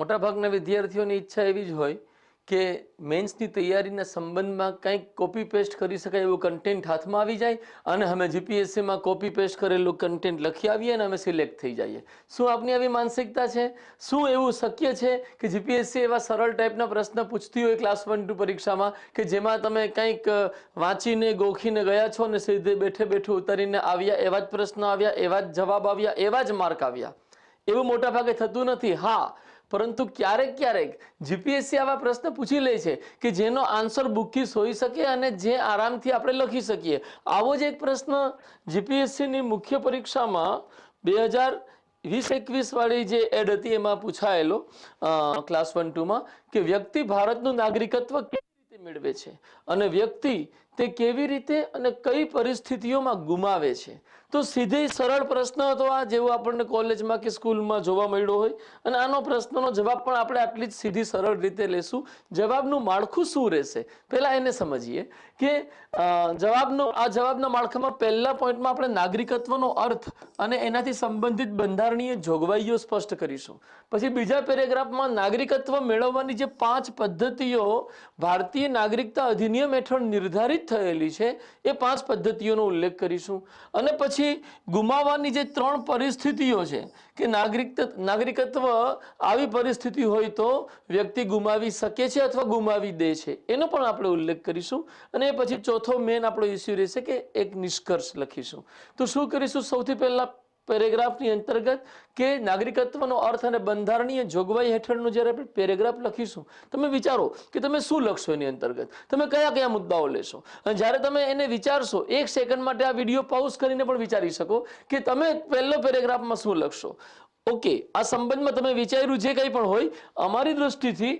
મોટાભાગના વિદ્યાર્થીઓની ઈચ્છા એવી જ હોય કે મેન્સની તૈયારીના સંબંધમાં કંઈક કોપી પેસ્ટ કરી શકાય એવું કન્ટેન્ટ હાથમાં આવી જાય અને અમે જીપીએસસીમાં કોપી પેસ્ટ કરેલું કન્ટેન્ટ લખી આવીએ અને અમે સિલેક્ટ થઈ જઈએ. શું આપની આવી માનસિકતા છે? શું એવું શક્ય છે કે જીપીએસસી એવા સરળ ટાઈપના પ્રશ્ન પૂછતી હોય ક્લાસ વન ટુ પરીક્ષામાં કે જેમાં તમે કંઈક વાંચીને, ગોખીને ગયા છો અને સીધે બેઠે બેઠે ઉતારીને આવ્યા, એવા જ પ્રશ્નો આવ્યા, એવા જ જવાબ આવ્યા, એવા જ માર્ક આવ્યા? એવું મોટાભાગે થતું નથી. હા પરંતુ ક્યારેક ક્યારેક જીપીએસસી આવા પ્રશ્ન પૂછી લે છે કે જેનો આન્સર બુકીસ હોઈ શકે અને જે આરામથી આપણે લખી શકીએ. આવો જ એક પ્રશ્ન જીપીએસસીની મુખ્ય પરીક્ષામાં બે હજાર વીસ એકવીસવાળી જે એડ હતી એમાં પૂછાયેલો ક્લાસ વન ટુમાં કે વ્યક્તિ ભારતનું નાગરિકત્વ કેવી રીતે મેળવે છે? અને વ્યક્તિ તે કેવી રીતે અને કઈ પરિસ્થિતિઓમાં ગુમાવે છે? તો સીધે સરળ પ્રશ્ન હતો આ જેવો આપણને કોલેજમાં કે સ્કૂલમાં જોવા મળ્યો હોય, અને આનો પ્રશ્નનો જવાબ પણ આપણે આટલી જ સીધી સરળ રીતે લેશું. જવાબનું માળખું શું રહેશે? પહેલાં એને સમજીએ કે જવાબનો, આ જવાબના માળખામાં પહેલા પોઈન્ટમાં આપણે નાગરિકત્વનો અર્થ અને એનાથી સંબંધિત બંધારણીય જોગવાઈઓ સ્પષ્ટ કરીશું. પછી બીજા પેરેગ્રાફમાં નાગરિકત્વ મેળવવાની જે પાંચ પદ્ધતિઓ ભારતીય નાગરિકતા અધિનિયમ હેઠળ નિર્ધારિત થયેલી છે, એ પાંચ પદ્ધતિઓનો ઉલ્લેખ કરીશું. અને પછી ગુમાવવાની જે ત્રણ પરિસ્થિતિઓ છે, કે નાગરિક નાગરિકત્વ આવી પરિસ્થિતિ હોય તો વ્યક્તિ ગુમાવી શકે છે અથવા ગુમાવી દે છે, એનો પણ આપણે ઉલ્લેખ કરીશું. અને એ પછી ચોથો મેન આપણો ઇસ્યુ રહેશે કે એક નિષ્કર્ષ લખીશું. તો શું કરીશું? સૌથી પહેલા પેરેગ્રાફની અંતર્ગત કે નાગરિકત્વનો અર્થ અને બંધારણીય જોગવાઈ હેઠળનો જ્યારે આપણે પેરેગ્રાફ લખીશું, તમે વિચારો કે તમે શું લખશો એની અંતર્ગત? તમે કયા કયા મુદ્દાઓ લેશો? અને જ્યારે તમે એને વિચારશો, એક સેકન્ડ માટે આ વીડિયો પાઉઝ કરીને પણ વિચારી શકો કે તમે પહેલો પેરેગ્રાફમાં શું લખશો? ઓકે આ સંબંધમાં તમે વિચાર્યું જે કંઈ પણ હોય, અમારી દૃષ્ટિથી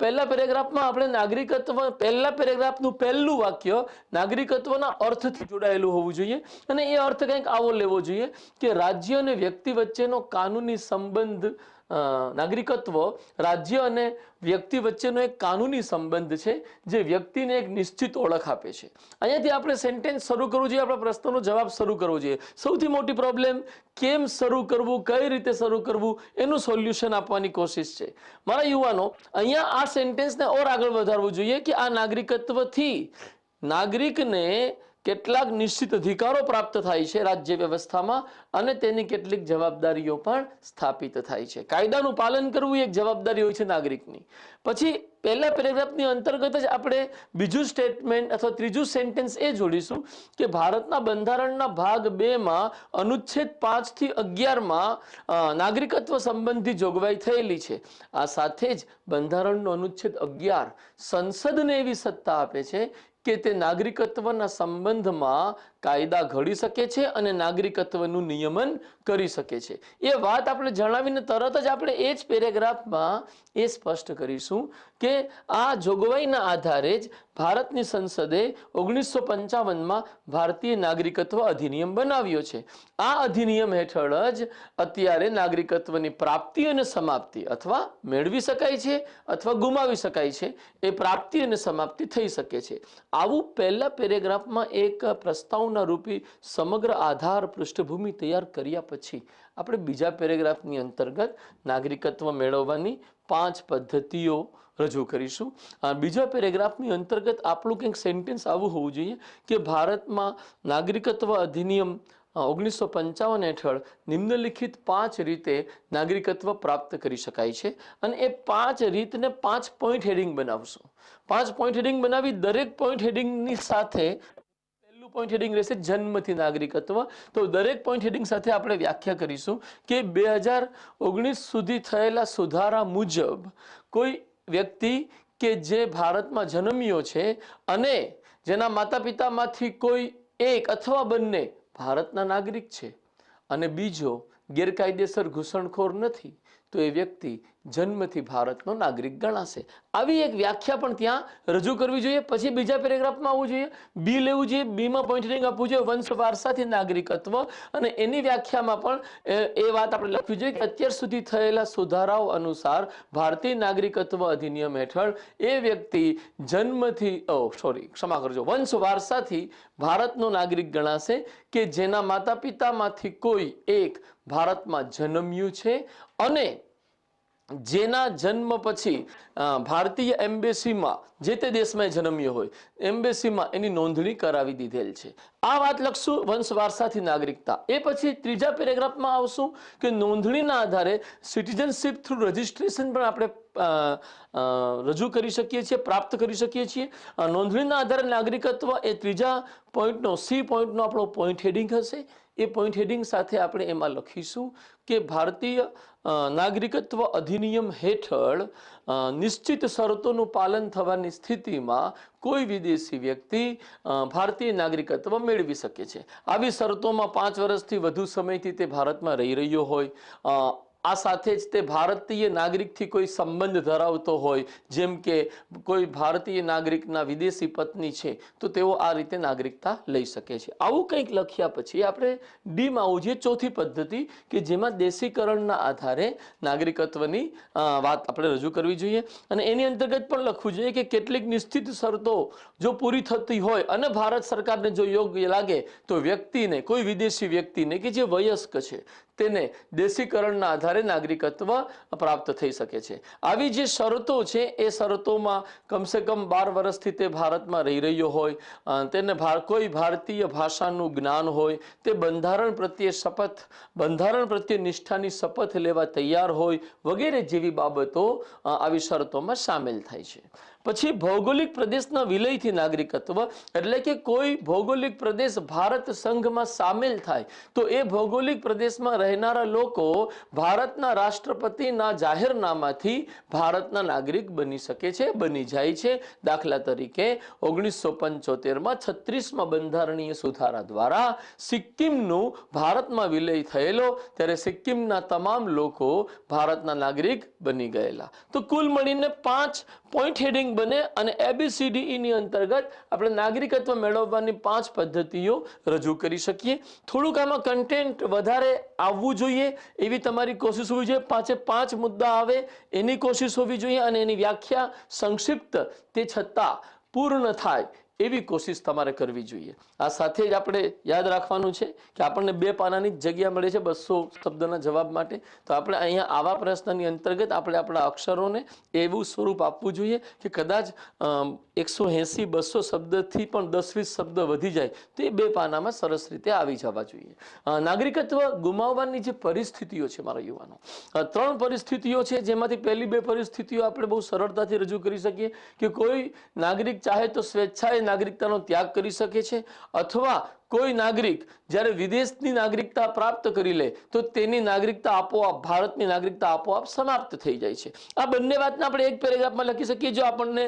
પહેલા પેરેગ્રાફમાં આપણે નાગરિકત્વ, પહેલા પેરેગ્રાફનું પહેલું વાક્ય નાગરિકત્વના અર્થથી જોડાયેલું હોવું જોઈએ અને એ અર્થ કંઈક આવો લેવો જોઈએ કે રાજ્ય અને વ્યક્તિ વચ્ચેનો કાનૂની સંબંધ નાગરિકત્વ રાજ્ય અને વ્યક્તિ વચ્ચેનો એક કાનૂની સંબંધ છે, જે વ્યક્તિને એક નિશ્ચિત ઓળખ આપે છે. અહીંયાથી આપણે સેન્ટેન્સ શરૂ કરવું જોઈએ, આપણા પ્રશ્નનો જવાબ શરૂ કરવો જોઈએ. સૌથી મોટી પ્રોબ્લેમ કેમ શરૂ કરવું, કઈ રીતે શરૂ કરવું, એનું સોલ્યુશન આપવાની કોશિશ છે. મારા યુવાનો, અહીંયા આ સેન્ટેન્સને ઓર આગળ વધારવું જોઈએ કે આ નાગરિકત્વથી નાગરિકને કેટલાક નિશ્ચિત અધિકારો પ્રાપ્ત થાય છે રાજ્ય વ્યવસ્થામાં અને તેની કેટલીક જવાબદારીઓ પણ સ્થાપિત થાય છે. કાયદાનું પાલન કરવું એક જવાબદારી હોય છે નાગરિકની. પછી પહેલા પેરેગ્રાફની અંતર્ગત જ આપણે બીજું સ્ટેટમેન્ટ અથવા ત્રીજું સેન્ટેન્સ એ જોડીશું કે ભારતના બંધારણના ભાગ બેમાં અનુચ્છેદ પાંચથી અગિયારમાં નાગરિકત્વ સંબંધી જોગવાઈ થયેલી છે. આ સાથે જ બંધારણનો અનુચ્છેદ અગિયાર સંસદને એવી સત્તા આપે છે કે તે નાગરિકત્વના સંબંધમાં કાયદા ઘડી શકે છે અને નાગરિકત્વનું નિયમન કરી શકે છે. એ વાત આપણે જણાવીને તરત જ આપણે એ જ પેરેગ્રાફમાં એ સ્પષ્ટ કરીશું. કે આ જોગવાઈના આધારે જ ભારતની સંસદે ઓગણીસો પંચાવનમાં ભારતીય નાગરિકત્વ અધિનિયમ બનાવ્યો છે. આ અધિનિયમ હેઠળ જ અત્યારે નાગરિકત્વની પ્રાપ્તિ અને સમાપ્તિ અથવા મેળવી શકાય છે અથવા ગુમાવી શકાય છે એ પ્રાપ્તિ અને સમાપ્તિ થઈ શકે છે. આવું પહેલા પેરેગ્રાફમાં એક પ્રસ્તાવના રૂપી સમગ્ર આધાર પૃષ્ઠભૂમિ તૈયાર કર્યા પછી આપણે બીજા પેરેગ્રાફની અંતર્ગત નાગરિકત્વ મેળવવાની પાંચ પદ્ધતિઓ રજૂ કરીશું. બીજા પેરેગ્રાફની અંતર્ગત આપણું કંઈક સેન્ટેન્સ આવું હોવું જોઈએ કે ભારતમાં નાગરિકત્વ અધિનિયમ ઓગણીસો પંચાવન હેઠળ નિમ્નલિખિત પાંચ રીતે નાગરિકત્વ પ્રાપ્ત કરી શકાય છે અને એ પાંચ રીતને પાંચ પોઈન્ટ હેડિંગ બનાવશું. પાંચ પોઈન્ટ હેડિંગ બનાવી દરેક પોઈન્ટ હેડિંગની સાથે પહેલું પોઈન્ટ હેડિંગ રહેશે જન્મથી નાગરિકત્વ. તો દરેક પોઈન્ટ હેડિંગ સાથે આપણે વ્યાખ્યા કરીશું કે બે હજાર ઓગણીસ સુધી થયેલા સુધારા મુજબ કોઈ વ્યક્તિ કે જે ભારતમાં જન્મ્યો છે અને જેના માતા પિતામાંથી કોઈ એક અથવા બંને ભારતના નાગરિક છે અને બીજો ગેરકાયદેસર ઘૂસણખોર નથી, તો એ વ્યક્તિ જન્મથી ભારતનો નાગરિક ગણાશે. આવી એક વ્યાખ્યા પણ ત્યાં રજૂ કરવી જોઈએ. પછી બીજા પેરેગ્રાફમાં આવવું જોઈએ. બી લેવું જોઈએ. બીમાં પોઈન્ટિંગ આપવું જોઈએ. વંશ વારસાથી નાગરિકત્વ. અને એની વ્યાખ્યામાં પણ એ વાત આપણે લખવી જોઈએ કે અત્યાર સુધી થયેલા સુધારાઓ અનુસાર ભારતીય નાગરિકત્વ અધિનિયમ હેઠળ એ વ્યક્તિ જન્મથી, ઓ સોરી ક્ષમા કરજો. વંશ વારસાથી ભારતનો નાગરિક ગણાશે કે જેના માતા પિતામાંથી કોઈ એક ભારતમાં જન્મ્યું છે. અને જેના જન્મ પછી ભારતીય એમ્બેસીમાં જે તે દેશમાં જન્મ્યો હોય, એમ્બેસીમાં એની નોંધણી કરાવી દીધેલ છે. આ વાત લખશું વંશ વારસાથી નાગરિકતા. એ પછી ત્રીજા પેરેગ્રાફમાં આવશું કે નોંધણીના આધારે સિટીઝનશીપ થ્રુ રજિસ્ટ્રેશન પણ આપણે રજૂ કરી શકીએ છીએ, પ્રાપ્ત કરી શકીએ છીએ. નોંધણીના આધારે નાગરિકત્વ એ ત્રીજા પોઈન્ટનો, સી પોઈન્ટનો આપણો પોઈન્ટ હેડિંગ હશે. એ પોઈન્ટ હેડિંગ સાથે આપણે એમાં લખીશું કે ભારતીય નાગરિકત્વ અધિનિયમ હેઠળ નિશ્ચિત શરતોનું પાલન થવાની સ્થિતિમાં કોઈ વિદેશી વ્યક્તિ ભારતીય નાગરિકત્વ મેળવી શકે છે. આવી શરતોમાં પાંચ વર્ષથી વધુ સમયથી તે ભારતમાં રહી રહ્યો હોય. આ સાથે જ તે ભારતીય નાગરિકથી કોઈ સંબંધ ધરાવતો હોય, જેમ કે કોઈ ભારતીય નાગરિકના વિદેશી પત્ની છે, તો તેઓ આ રીતે નાગરિકતા લઈ શકે છે. આવું કંઈક લખ્યા પછી આપણે ડીમાં આવવું જે ચોથી પદ્ધતિ કે જેમાં દેશીકરણના આધારે નાગરિકત્વની વાત આપણે રજૂ કરવી જોઈએ. અને એની અંતર્ગત પણ લખવું જોઈએ કે કેટલીક નિશ્ચિત શરતો જો પૂરી થતી હોય અને ભારત સરકારને જો યોગ્ય લાગે, તો વ્યક્તિને, કોઈ વિદેશી વ્યક્તિને કે જે વયસ્ક છે તેને દેશીકરણના આધારે નાગરિકત્વ પ્રાપ્ત થઈ શકે છે. આવી જે શરતો છે, એ શરતોમાં કમસે કમ બાર વર્ષથી તે ભારતમાં રહી રહ્યો હોય તેને કોઈ ભારતીય ભાષાનું જ્ઞાન હોય, તે બંધારણ પ્રત્યે શપથ, બંધારણ પ્રત્યે નિષ્ઠાની શપથ લેવા તૈયાર હોય વગેરે જેવી બાબતો આવી શરતોમાં સામેલ થાય છે. પછી ભૌગોલિક પ્રદેશના વિલયથી નાગરિકત્વ, એટલે કે કોઈ ભૌગોલિક પ્રદેશ ભારત સંઘમાં સામેલ થાય, તો એ ભૌગોલિક પ્રદેશમાં રહેનારા લોકો ભારતના રાષ્ટ્રપતિના જાહેરનામાથી ભારતના નાગરિક બની શકે છે, બની જાય છે. દાખલા તરીકે ઓગણીસો પંચોતેરમાં છત્રીસમાં બંધારણીય સુધારા દ્વારા સિક્કિમનું ભારતમાં વિલય થયેલો, ત્યારે સિક્કિમના તમામ લોકો ભારતના નાગરિક બની ગયેલા. તો કુલ મળીને પાંચ પોઈન્ટ હેડિંગ બને અને એબીસીડીઈની અંતર્ગત આપણે નાગરિકત્વ મેળવવાની પાંચ પદ્ધતિઓ રજૂ કરી શકીએ. થોડુંક આમાં કન્ટેન્ટ વધારે આવવું જોઈએ, એવી તમારી કોશિશ હોવી જોઈએ. પાંચે પાંચ મુદ્દા આવે, એની કોશિશ હોવી જોઈએ અને એની વ્યાખ્યા સંક્ષિપ્ત. તે છતાં પૂર્ણ થાય એવી કોશિશ તમારે કરવી જોઈએ. આ સાથે જ આપણે યાદ રાખવાનું છે કે આપણને બે પાનાની જ જગ્યા મળે છે બસો શબ્દના જવાબ માટે. તો આપણે અહીંયા આવા પ્રશ્નની અંતર્ગત આપણે આપણા અક્ષરોને એવું સ્વરૂપ આપવું જોઈએ કે કદાચ એકસો એંસી બસો શબ્દથી પણ દસ વીસ શબ્દ વધી જાય તો એ બે પાનામાં સરસ રીતે આવી જવા જોઈએ. નાગરિકત્વ ગુમાવવાની જે પરિસ્થિતિઓ છે મારા યુવાનો. ત્રણ પરિસ્થિતિઓ છે જેમાંથી પહેલી બે પરિસ્થિતિઓ આપણે બહુ સરળતાથી રજૂ કરી શકીએ કે કોઈ નાગરિક ચાહે તો સ્વેચ્છાએ નાગરિકતાનો ત્યાગ કરી શકે છે અથવા કોઈ નાગરિક જ્યારે વિદેશની નાગરિકતા પ્રાપ્ત કરી લે, તો તેની નાગરિકતા આપોઆપ, ભારતની નાગરિકતા આપોઆપ સમાપ્ત થઈ જાય છે. આ બંને વાતને આપણે એક પેરેગ્રાફમાં લખી શકીએ, જો આપણને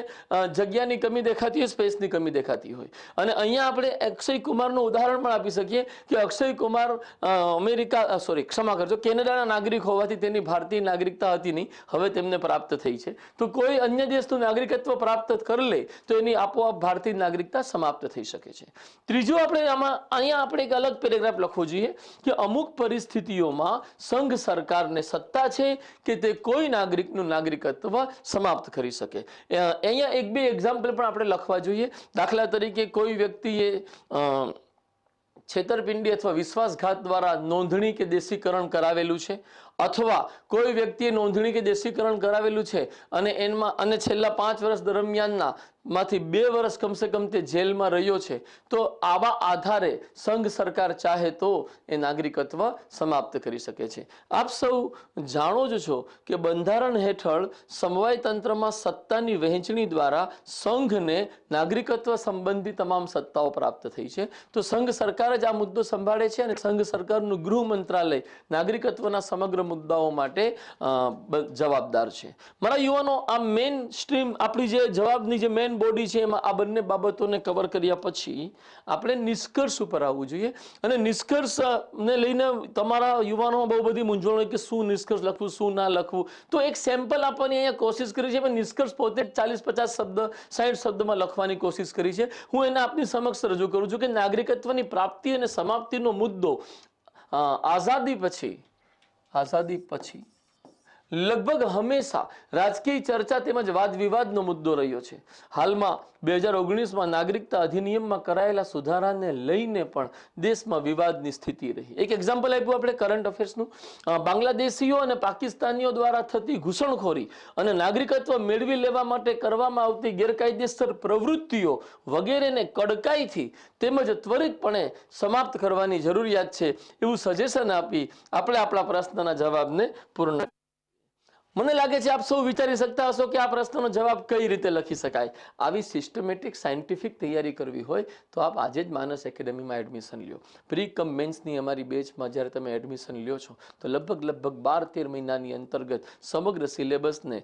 જગ્યાની કમી દેખાતી હોય, સ્પેસની કમી દેખાતી હોય. અને અહીંયા આપણે અક્ષય કુમારનું ઉદાહરણ પણ આપી શકીએ કે અક્ષય કુમાર અમેરિકા સોરી ક્ષમા કરજો, કેનેડાના નાગરિક હોવાથી તેની ભારતીય નાગરિકતા હતી નહીં, હવે તેમને પ્રાપ્ત થઈ છે. તો કોઈ અન્ય દેશનું નાગરિકત્વ પ્રાપ્ત કરી લે, તો એની આપોઆપ ભારતીય નાગરિકતા સમાપ્ત થઈ શકે છે. ત્રીજું આપણે આમાં અહીંયા આપણે એક અલગ પેરેગ્રાફ લખવો જોઈએ કે અમુક પરિસ્થિતિઓમાં સંઘ સરકારને સત્તા છે કે તે કોઈ નાગરિકનું નાગરિકત્વ સમાપ્ત કરી શકે. અહીંયા એક બે એક્ઝામ્પલ પણ આપણે લખવા જોઈએ. દાખલા તરીકે કોઈ વ્યક્તિએ છેતરપિંડી અથવા વિશ્વાસઘાત દ્વારા નોંધણી કે દેશીકરણ કરાવેલું છે. અથવા કોઈ વ્યક્તિએ નોંધણી કે દેશીકરણ કરાવેલું છે અને એમાં અને છેલ્લા પાંચ વર્ષ દરમિયાનના માંથી બે વર્ષ કમસે કમ તે જેલમાં રહ્યો છે, તો આવા આધારે સંઘ સરકાર ચાહે તો એ નાગરિકત્વ સમાપ્ત કરી શકે છે. આપ સૌ જાણો જ છો કે બંધારણ હેઠળ સમવાય તંત્રમાં સત્તાની વહેંચણી દ્વારા સંઘને નાગરિકત્વ સંબંધી તમામ સત્તાઓ પ્રાપ્ત થઈ છે. તો સંઘ સરકાર જ આ મુદ્દો સંભાળે છે અને સંઘ સરકારનું ગૃહ મંત્રાલય નાગરિકત્વના સમગ્ર મુદ્દાઓ માટે જવાબદાર છે. મારા યુવાનો, આ મેઇન સ્ટ્રીમ આપણી જે જવાબની જે મેઇન બોડી છે, એમાં આ બંને બાબતોને કવર કર્યા પછી આપણે નિષ્કર્ષ ઉપર આવવું જોઈએ. અને નિષ્કર્ષ ને લઈને તમારા યુવાનોમાં બહુ બધી મૂંઝવણ હોય કે શું નિષ્કર્ષ લખવું, શું ના લખવું. તો એક સેમ્પલ આપવાની અહીંયા કોશિશ કરી છે નિષ્કર્ષ પોતે ચાલીસ, પચાસ શબ્દ સાઠ શબ્દમાં લખવાની કોશિશ કરી છે. હું એને આપની સમક્ષ રજૂ કરું છું કે નાગરિકત્વની પ્રાપ્તિ અને સમાપ્તિનો મુદ્દો આઝાદી પછી આઝાદી પછી લગભગ હંમેશા રાજકીય ચર્ચા તેમજ વાદ વિવાદનો મુદ્દો રહ્યો છે. હાલમાં બે હજાર ઓગણીસમાં નાગરિકતા અધિનિયમમાં કરાયેલા સુધારાને લઈને પણ દેશમાં વિવાદની સ્થિતિ રહી. એક એક્ઝામ્પલ આપ્યું આપણે કરંટ અફેર્સનું બાંગ્લાદેશીઓ અને પાકિસ્તાનીઓ દ્વારા થતી ઘૂસણખોરી અને નાગરિકત્વ મેળવી લેવા માટે કરવામાં આવતી ગેરકાયદેસર પ્રવૃત્તિઓ વગેરેને કડકાઈથી તેમજ ત્વરિતપણે સમાપ્ત કરવાની જરૂરિયાત છે એવું સજેશન આપી આપણે આપણા પ્રશ્નના જવાબને પૂર્ણ મને લાગે છે આપ સૌ વિચારી શકતા હશો કે આ પ્રશ્નનો જવાબ કઈ રીતે લખી શકાય. આવી સિસ્ટમેટિક સાયન્ટિફિક તૈયારી કરવી હોય તો આપ આજે જ માનસ એકેડેમીમાં એડમિશન લ્યો. પ્રી કમ મેન્સની અમારી બેચમાં જ્યારે તમે એડમિશન લ્યો છો, તો લગભગ લગભગ બાર તેર મહિનાની અંતર્ગત સમગ્ર સિલેબસને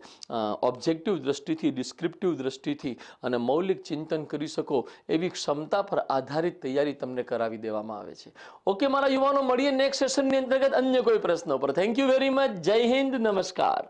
ઓબ્જેક્ટિવ દ્રષ્ટિથી ડિસ્ક્રિપ્ટિવ દ્રષ્ટિથી અને મૌલિક ચિંતન કરી શકો એવી ક્ષમતા પર આધારિત તૈયારી તમને કરાવી દેવામાં આવે છે. ઓકે મારા યુવાનો, મળીએ નેક્સ્ટ સેશનની અંતર્ગત અન્ય કોઈ પ્રશ્નો પર થેન્ક યુ વેરી મચ જય હિન્દ. નમસ્કાર.